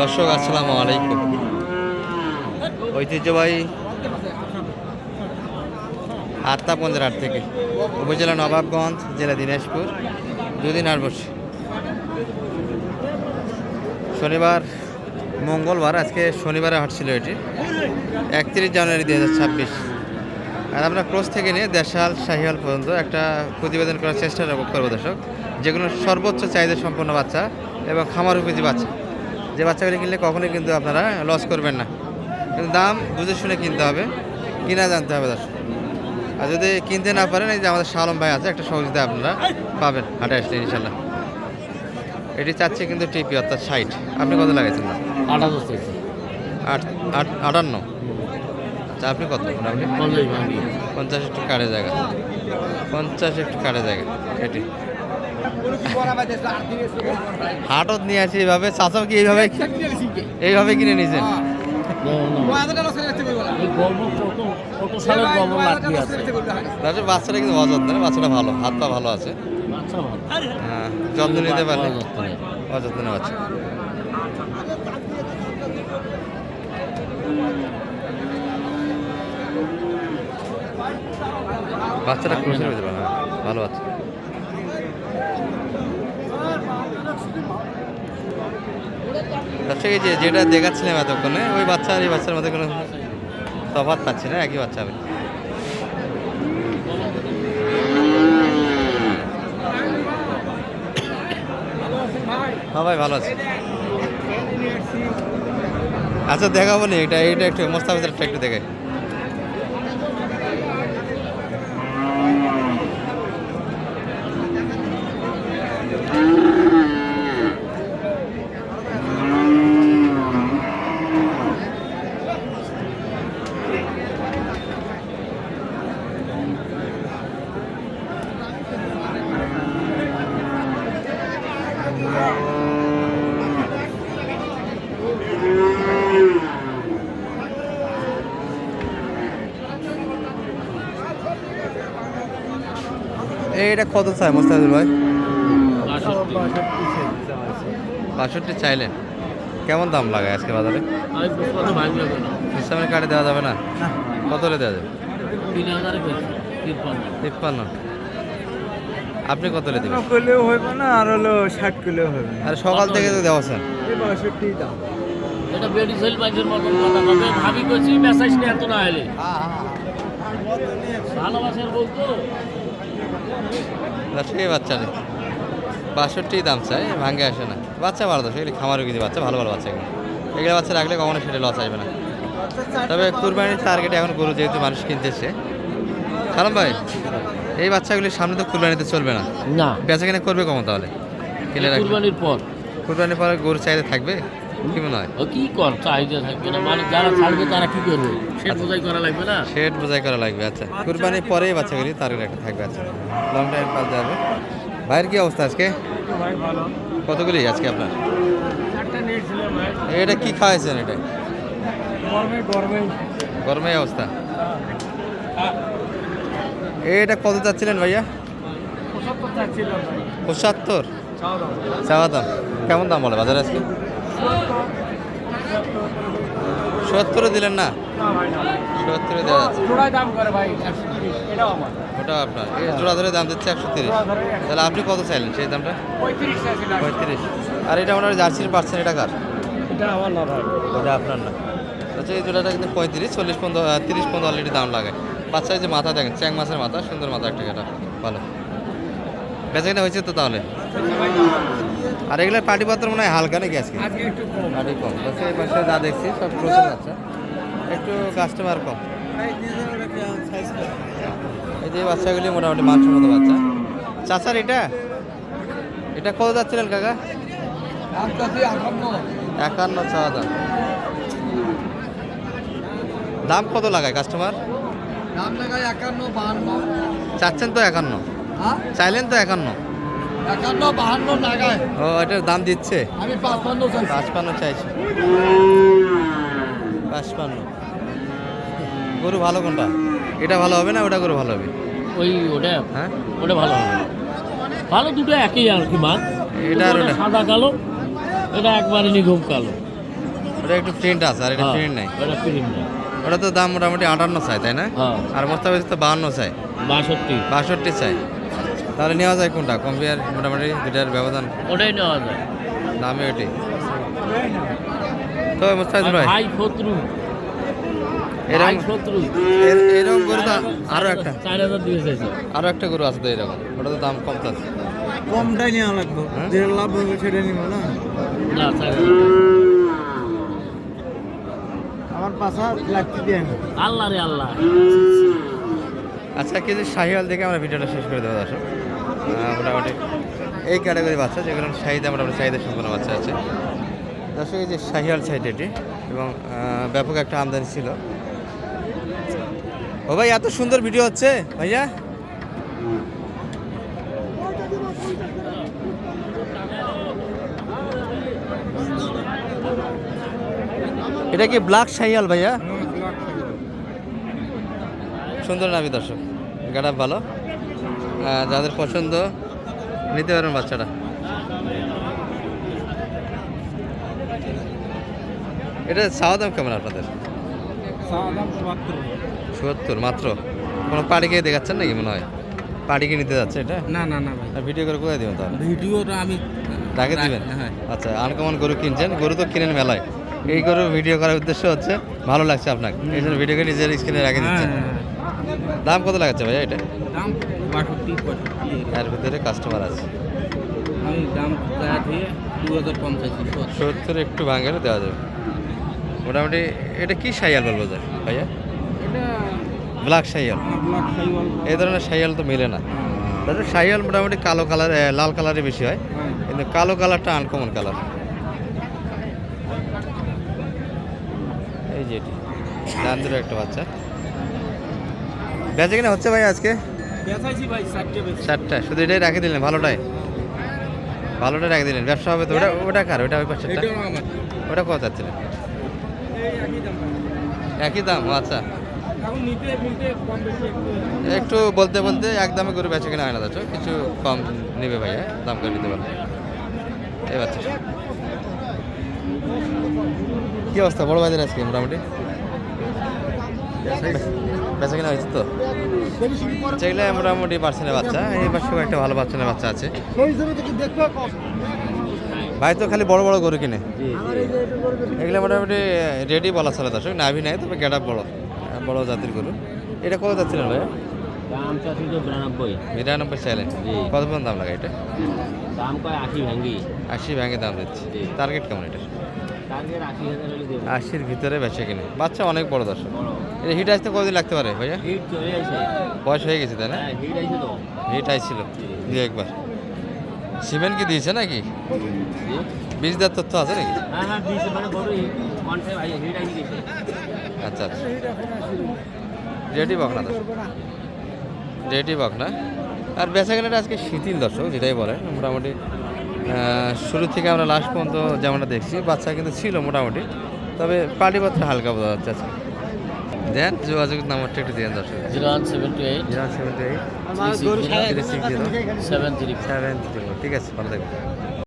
দর্শক, আসসালামু আলাইকুম। ঐতিহ্যবাহী আত্মা পঞ্জার থেকে উপজেলা নবাবগঞ্জ, জেলা দিনাজপুর, দুদিন আর বসে। শনিবার, মঙ্গলবার, আজকে শনিবারে হাট ছিল এটি, একত্রিশ জানুয়ারি দুই হাজার ছাব্বিশ। আর আমরা ক্রস থেকে নিয়ে দেশাল শাহিয়াল পর্যন্ত একটা প্রতিবেদন করার চেষ্টা করব দর্শক। যেগুলো সর্বোচ্চ চাহিদা সম্পন্ন বাচ্চা এবং খামার উপযোগী বাচ্চা। যে বাচ্চাগুলি কিনলে কখনোই কিন্তু আপনারা লস করবেন না। কিন্তু দাম বুঝে শুনে কিনতে হবে। কিনা জানতে হবে দর্শক। আর যদি কিনতে না পারেন এই যে আমাদের শালম ভাই আছে একটা সহযোগিতা আপনারা পাবেন হাটে আসলে ইনশাল্লাহ। এটি চাচ্ছে কিন্তু টিপি অর্থাৎ ষাট। আপনি কত লাগাইছেন? না আঠারো আট আট আটান্ন? আচ্ছা আপনি কত? মোটামুটি পঞ্চাশ একটু কাটে জায়গা। পঞ্চাশ একটু কাটে জায়গা এটি। হাটত নিয়ে আসি এইভাবে, চাচাও কি এইভাবে এইভাবে কিনে নিয়েছেন আছে বাচ্চাটা কিন্তু অযত্ন না বাচ্চাটা ভালো হাত পা ভালো আছে। হ্যাঁ যত্ন নিতে পারলে। অযত্ন বাচ্চা বাচ্চাটা ক্রোশের ভিতরে ভালো ভালো বাচ্চা দর্শক এই যে যেটা দেখাচ্ছিলাম এতক্ষণে, ওই বাচ্চা আর এই বাচ্চার মধ্যে কোনো তফাৎ পাচ্ছি না, একই বাচ্চা হবে। হ্যাঁ ভাই, ভালো আছে। আচ্ছা দেখাবো নি, এটা, এইটা একটু মোস্তাফিজের একটু দেখে। এইটা কত চাই মোস্তাফিজুর ভাই? বাষট্টি চাইলেন কেমন দাম লাগে আজকে বাজারে? সিস্টেমের কার্ডে দেওয়া যাবে না? কত হলে দেওয়া যাবে? তিপ্পান্ন। আপনি কত হলে দেবেন? করলেও হইবে না আর হলো ষাট করলেও হবে আর সকাল থেকে তো দেওয়া স্যার বাষট্টি দাম এটা বেডি সেল বাইকের মতন কথা। কবে ভাবি করছি মেসাজ নিয়ে এত না এলে ভালোবাসার বলতো সেই বাচ্চা নেই। বাষট্টি দাম চাই ভাঙ্গে আসে না। বাচ্চা ভালো তো সেগুলি খামারও কিছু বাচ্চা ভালো ভালো বাচ্চা এগুলো। এগুলো বাচ্চা রাখলে কখনো সেটা লস আসবে না। তবে কুরবানির টার্গেটে এখন গরু যেহেতু মানুষ কিনতেছে। সালাম ভাই এই বাচ্চাগুলির সামনে তো কুরবানিতে চলবে না। না। বেচা কিনা করবে কখন তাহলে? কিনে রাখবে? কুরবানির পর। কুরবানির পরে গরু চাহিদা থাকবে? কি মনে হয়? ও কি কর চাহিদা থাকবে না মানে যারা ছাড়বে তারা কি করবে? সে বোঝাই করা লাগবে না? শেড বোঝাই করা লাগবে আচ্ছা। কুরবানির পরেই বাচ্চাগুলি টার্গেট একটা থাকবে আচ্ছা। লং টাইম ভাইয়ের কি অবস্থা আজকে? কতগুলি আজকে আপনার? এটা কি খাওয়াইছেন এটা? গরমে অবস্থা। এটা কত চাচ্ছিলেন ভাইয়া? পঁচাত্তর চাওয়া দাম। কেমন দাম বলে বাজারে আজকে? সত্তরে দিলেন না? সত্তরে দেওয়া যাচ্ছে দাম করে ভাই এটাও আমার। ওটা আপনার। এই জোড়া ধরে দাম দিচ্ছে একশো তিরিশ। তাহলে আপনি কত চাইলেন সেই দামটা? পঁয়ত্রিশ আর এটা ওনার জার্সির পার্সেন্ট এটা কার? এটা আমার না ভাই। ওটা আপনার না। আচ্ছা এই জোড়াটা কিন্তু পঁয়ত্রিশ চল্লিশ পনেরো তিরিশ পনেরো অলরেডি দাম লাগে বাচ্চার যে মাথা দেখেন চ্যাং মাছের মাথা সুন্দর মাথা একটা এটা ভালো। বেচা কিনা হয়েছে তো তাহলে? আর এগুলোর পাটি পাত্র মনে হয় হালকা নাকি আজকে? পাটি কম। বলছে এই পাশে যা দেখছি সব প্রচুর আচ্ছা একটু কাস্টমার কম। এই যে বাচ্চাগুলি মোটামুটি মাংসের মতো বাচ্চা। চাচার এটা? এটা কত যাচ্ছিলেন কাকা? একান্ন। চাওয়া দাম দাম কত লাগায় কাস্টমার দাম লাগায় একান্ন বাহান্ন। চাচ্ছেন তো একান্ন। চাইলেন তো একান্ন। একান্ন বাহান্ন লাগায়। ও এটার দাম দিচ্ছে। আমি পাঁচপান্ন চাইছি। পাঁচপান্ন চাইছে। পাঁচপান্ন। গরু ভালো কোনটা? এটা ভালো হবে না ওটা গরু ভালো হবে? ওই ওটা? হ্যাঁ? ওটা ভালো হবে। ভালো দুটো একই আর কি মান এটা আর ওটা? সাদা কালো এটা একবারে নিঘুম কালো। ওটা একটু প্রিন্ট আছে আর এটা হ্যাঁ, প্রিন্ট নাই। ওটা প্রিন্ট নেই। ওটা তো দাম মোটামুটি আটান্ন চাই তাই না? হ্যাঁ। আর মোস্তাফিজ তো বাহান্ন চাই। বাষট্টি। বাষট্টি চাই। তাহলে নেওয়া যায় কোনটা? কম্পিয়ার মোটামুটি দুটার ব্যবধান? ওটাই নেওয়া যায়। দামে ওটি। তো আর ভাই। ভাই শত্রু। এরকম শত্রু। এরকম গরু তো আরও একটা। চার হাজার দিয়ে চাইছে আরও একটা গরু আছে তো এরকম। ওটা তো দাম কম চাচ্ছে কমটাই নেওয়া লাগবে। হ্যাঁ? যে লাভ হবে সেটা নিব না? না চার হাজার। আমার পাশা লাগতে দিয়ে না। আল্লাহ রে আল্লাহ। আচ্ছা কিছু শাহিওয়াল দেখে আমরা ভিডিওটা শেষ করে দেবো দর্শক। মোটামুটি এই ক্যাটাগরি বাচ্চা যেগুলো চাহিদা মোটামুটি চাহিদা সম্পন্ন বাচ্চা আছে। দর্শক এই যে শাহিয়াল সাইড এটি এবং ব্যাপক একটা আমদানি ছিল। ও ভাই এত সুন্দর ভিডিও হচ্ছে ভাইয়া। এটা কি ব্ল্যাক শাহিয়াল ভাইয়া? সুন্দর নামি দর্শক গাড়া ভালো। যাদের পছন্দ নিতে পারেন বাচ্চাটা। এটা চাওয়া দাম কেমন আপনাদের? সত্তর। মাত্র? কোনো পাড়িকে দেখাচ্ছেন নাকি মনে হয়? পাড়িকে নিতে যাচ্ছে এটা? না না না ভাই। ভিডিও করে কোথায় দেবেন তাহলে। ভিডিওটা আমি রাখে দিবেন? হ্যাঁ। আচ্ছা আনকমন গরু কিনছেন গরু তো কিনেন মেলায়। এই গরু ভিডিও করার উদ্দেশ্য হচ্ছে ভালো লাগছে আপনাকে। এই জন্য ভিডিওকে নিজের স্ক্রিনে রাখে দিচ্ছেন দাম কত লাগাচ্ছে ভাইয়া এটা? দাম এর ভিতরে কাস্টমার আছে। আমি দাম চায় দিয়ে দু হাজার পঞ্চাশ সত্তর। একটু ভাঙলে দেওয়া যাবে। মোটামুটি এটা কি সাইয়াল বলব যায় ভাইয়া? এটা ব্ল্যাক সাইয়াল সাইওয়াল এই ধরনের সাইয়াল তো মেলে না। তাদের সাইয়াল মোটামুটি কালো কালার লাল কালারে বেশি হয়। কিন্তু কালো কালারটা আনকমন কালার এই যে এটি। ডান একটা বাচ্চা। বেঁচে কিনা হচ্ছে ভাই আজকে? চারটা শুধু এটাই রাখে দিলেন ভালোটাই। ভালোটাই রেখে দিলেন ব্যবসা হবে তো ওটা ওটা কার? ওটা ওই পাশেরটা? ওটা কত চাচ্ছিলেন একই দাম। দাম আচ্ছা। একটু। বলতে বলতে একদমে করে বেচে কিনা হয় না যাচ্ছ কিছু কম নেবে ভাইয়া দাম করে নিতে পারবে এই বাচ্চা কি অবস্থা বড় বাজার আজকে মোটামুটি? বেচা কিনা হয়েছে তো? যেগুলো মোটামুটি পার্সেন্টের বাচ্চা। এই পাশেও একটা ভালো পার্সেন্টের বাচ্চা আছে। ভাই তো খালি বড় বড় গরু কিনে। এগুলো মোটামুটি রেডি বলা চলে দর্শক নাভি নাই তবে গেট বড়। বড় জাতির গরু। এটা কত বিরানব্বই। নিরানব্বই কত পর্যন্ত দাম লাগে এটা দাম কয় আশি ভাঙ্গি। আশি ব্যাংকে দাম দিচ্ছে। টার্গেট কেমন এটা আশির ভিতরে বেচে কিনে। বাচ্চা অনেক বড় দর্শক। এটা হিট আসতে কতদিন লাগতে পারে ভাইয়া? বয়স হয়ে গেছে তাই না? হিট আইছিল দু একবার। সিমেন্ট কি দিয়েছে নাকি। বীজ দেওয়ার তথ্য আছে নাকি? হ্যাঁ হ্যাঁ বিশ মানে আচ্ছা আচ্ছা। রেডি বক না দর্শক রেডি বক না? আর বেচা কেনাটা আজকে শিথিল দর্শক যেটাই বলেন মোটামুটি শুরু থেকে আমরা লাস্ট পর্যন্ত যেমনটা দেখছি বাচ্চা কিন্তু ছিল মোটামুটি। তবে পাটিপত্র হালকা বোঝা যাচ্ছে আজকে। দেন যোগাযোগ নাম্বারটা একটু দেন দর্শক। Zero one seven two eight. Zero seven eight. Three six three seven three seven ঠিক আছে ভালো থাকবেন।